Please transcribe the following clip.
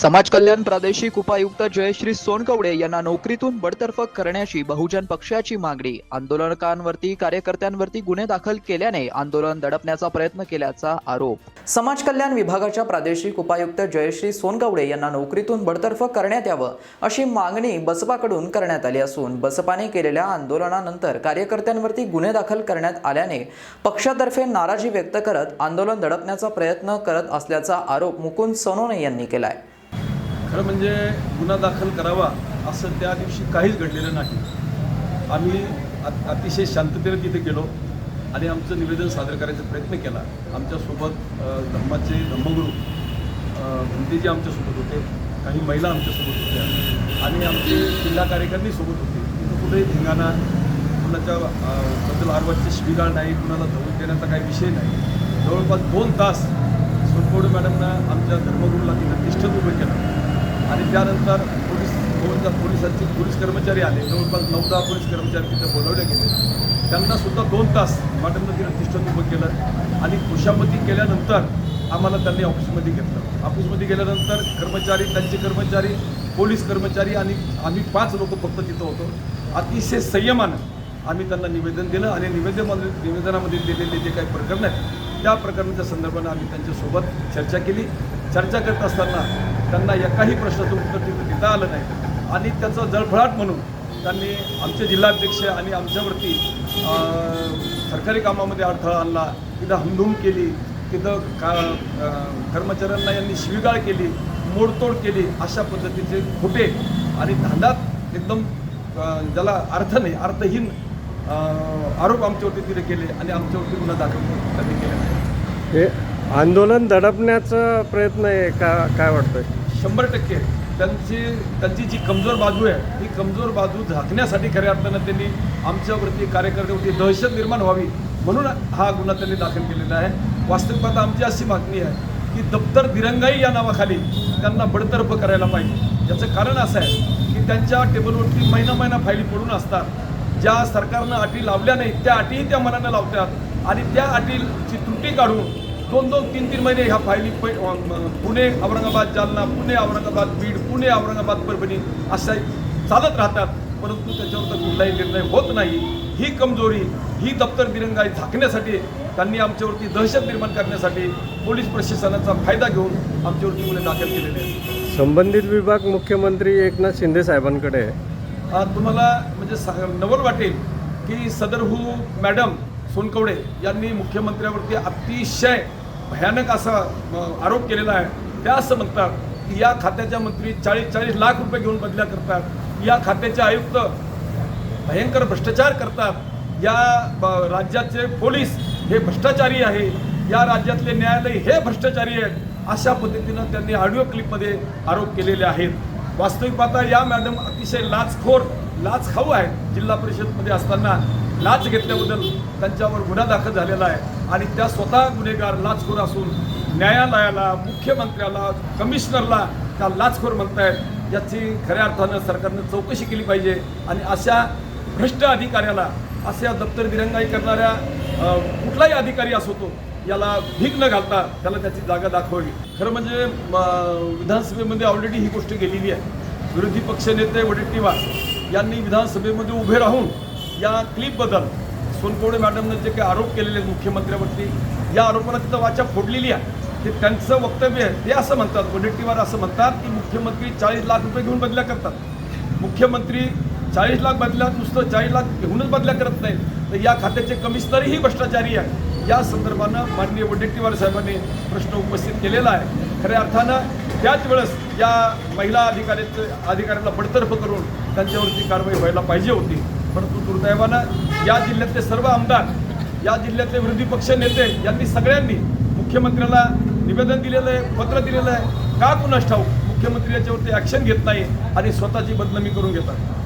समाज कल्याण प्रादेशिक उपायुक्त जयश्री सोनकवडे यांना नोकरीतून बडतर्फ करण्याची बहुजन पक्षाची मागणी. आंदोलनकांवरती कार्यकर्त्यांवरती गुन्हे दाखल केल्याने आंदोलन दडपण्याचा प्रयत्न केल्याचा आरोप. समाज कल्याण विभागाच्या प्रादेशिक उपायुक्त जयश्री सोनकवडे यांना नोकरीतून बडतर्फ करण्यात यावं अशी मागणी बसपाकडून करण्यात आली असून बसपाने केलेल्या आंदोलनानंतर कार्यकर्त्यांवरती गुन्हे दाखल करण्यात आल्याने पक्षातर्फे नाराजी व्यक्त करत आंदोलन दडपण्याचा प्रयत्न करत असल्याचा आरोप मुकुंद सोनोने यांनी केलाय. खरं म्हणजे गुन्हा दाखल करावा असं त्या दिवशी काहीच घडलेलं नाही. आम्ही अतिशय शांततेने तिथे गेलो आणि आमचं निवेदन सादर करायचा प्रयत्न केला. आमच्यासोबत धर्माचे धर्मगुरू भंतीजी भंतेजी आमच्यासोबत होते. काही महिला आमच्यासोबत होत्या. आणि आमचे जिल्हा कार्यकर्ते सोबत होते. तिथं कुठेही धिंगाणा कुणाच्या बद्दल आरवाजची शिबिगाळ नाही कुणाला धमक देण्याचा काही विषय नाही. जवळपास दोन तास सोनकोडे मॅडमना आमच्या धर्मगुरूला तिथं तिष्ठत उभे केलं. आणि त्यानंतर पोलीस दोनच्या पोलिसांचे पोलीस कर्मचारी आले. जवळपास नऊ दहा पोलीस कर्मचारी तिथं बोलवले गेले. त्यांना सुद्धा दोन तास मॅडमनं तिथं उभं केलं आणि खुशामती केल्यानंतर आम्हाला त्यांनी ऑफिसमध्ये घेतलं. ऑफिसमध्ये गेल्यानंतर कर्मचारी त्यांचे कर्मचारी पोलीस कर्मचारी आणि आम्ही पाच लोक फक्त तिथं होतो. अतिशय संयमानं आम्ही त्यांना निवेदन दिलं आणि निवेदनामध्ये निवेदनामध्ये दिलेले जे काही प्रकरण आहेत त्या प्रकरणाच्या संदर्भानं आम्ही त्यांच्यासोबत चर्चा केली. चर्चा करत असताना त्यांना एकाही प्रश्नाचं उत्तर तिथं देता आलं नाही. आणि त्याचं जळफळाट म्हणून त्यांनी आमचे जिल्हाध्यक्ष आणि आमच्यावरती सरकारी कामामध्ये अडथळा आणला. तिथं हमधूम केली. तिथं का कर्मचाऱ्यांना यांनी शिवीगाळ केली मोडतोड केली अशा पद्धतीचे खोटे आणि धांदात एकदम ज्याला अर्थ नाही अर्थहीन आरोप आमच्यावरती तिथे केले आणि आमच्यावरती गुन्हा दाखल त्यांनी केले. नाही हे आंदोलन दडपण्याचा प्रयत्न आहे का काय वाटतंय? शंभर टक्के. त्यांची त्यांची जी कमजोर बाजू आहे ती कमजोर बाजू झाकण्यासाठी खऱ्या अर्थानं त्यांनी आमच्यावरती कार्यकर्त्यावरती दहशत निर्माण व्हावी म्हणून हा गुन्हा त्यांनी दाखल केलेला आहे. वास्तविक आमची अशी मागणी आहे की दप्तर दिरंगाई या नावाखाली त्यांना बडतर्फ करायला पाहिजे. याचं कारण असं आहे की त्यांच्या टेबलवरती महिना महिना फायली पडून असतात. ज्या सरकारनं अटी लावल्या नाहीत त्या अटीही त्या मनानं लावतात आणि त्या अटीची त्रुटी काढून दोन दोन तीन तीन महिने ह्या फायली पुणे औरंगाबाद जालना पुणे औरंगाबाद बीड पुणे औरंगाबाद परभणी अशा चालत राहतात. परंतु त्याच्यावर तर कुठलाही निर्णय होत नाही. ही कमजोरी ही दप्तर दिरंगाई झाकण्यासाठी त्यांनी आमच्यावरती दहशत निर्माण करण्यासाठी पोलीस प्रशासनाचा फायदा घेऊन आमच्यावरती गुन्हे दाखल केलेले आहेत. संबंधित विभाग मुख्यमंत्री एकनाथ शिंदे साहेबांकडे आहे. तुम्हाला म्हणजे सा- नवल वाटेल की सदरहू मॅडम सोनकवडे यांनी मुख्यमंत्र्यावरती अतिशय भयानक असा आरोप केलेला आहे. त्या असं म्हणतात की या खात्याच्या मंत्री चाळीस चाळीस लाख रुपये घेऊन बदल्या करतात. या खात्याचे आयुक्त भयंकर भ्रष्टाचार करतात. या ब- राज्याचे पोलीस हे भ्रष्टाचारी आहे. या राज्यातले न्यायालय हे भ्रष्टाचारी आहेत. अशा पद्धतीनं त्यांनी ऑडिओ क्लिपमध्ये आरोप केलेले आहेत. वास्तविक पाहता या मॅडम अतिशय लाचखोर लाच खाऊ आहेत. जिल्हा परिषदमध्ये असताना लाच घेतल्याबद्दल त्यांच्यावर गुन्हा दाखल झालेला आहे. आणि त्या स्वतः गुन्हेगार लाचखोर असून न्यायालयाला मुख्यमंत्र्याला कमिशनरला त्या लाचखोर म्हणतायत. याची खऱ्या अर्थानं सरकारनं चौकशी केली पाहिजे आणि अशा भ्रष्ट अधिकाऱ्याला अशा दप्तर दिरंगाई करणाऱ्या कुठलाही अधिकारी असो तो याला भीक न घालता त्याला त्याची जागा दाखवावी. खरं म्हणजे विधानसभेमध्ये ऑलरेडी ही गोष्ट गेलेली आहे. विरोधी पक्षनेते वडेट्टीवार यांनी विधानसभेमध्ये उभे राहून या क्लिपबद्दल सोनकोडे मॅडमनं जे काही आरोप केलेले आहेत मुख्यमंत्र्यावरती या आरोपाला तिथं वाचा फोडलेली आहे. ते त्यांचं वक्तव्य आहे. ते असं म्हणतात वडेट्टीवार असं म्हणतात की मुख्यमंत्री चाळीस लाख रुपये घेऊन बदल्या करतात. मुख्यमंत्री चाळीस लाख बदल्या नुसतं चाळीस लाख घेऊनच बदल्या करत नाही तर या खात्याचे कमिशनरही भ्रष्टाचारी आहे. या संदर्भानं माननीय वडेट्टीवार साहेबांनी प्रश्न उपस्थित केलेला आहे. खऱ्या अर्थानं त्याच वेळेस या महिला अधिकाऱ्याचं अधिकाऱ्याला बडतर्फ करून त्यांच्यावरती कारवाई व्हायला पाहिजे होती. परंतु दुर्दैवानं या जिल्ह्यातले सर्व आमदार या जिल्ह्यातले विरोधी पक्ष नेते यांनी सगळ्यांनी मुख्यमंत्र्याला निवेदन दिलेलं आहे पत्र दिलेलं आहे. का कुणास ठाऊक? मुख्यमंत्री याच्यावरती ॲक्शन घेत नाही आणि स्वतःची बदनामी करून घेतात.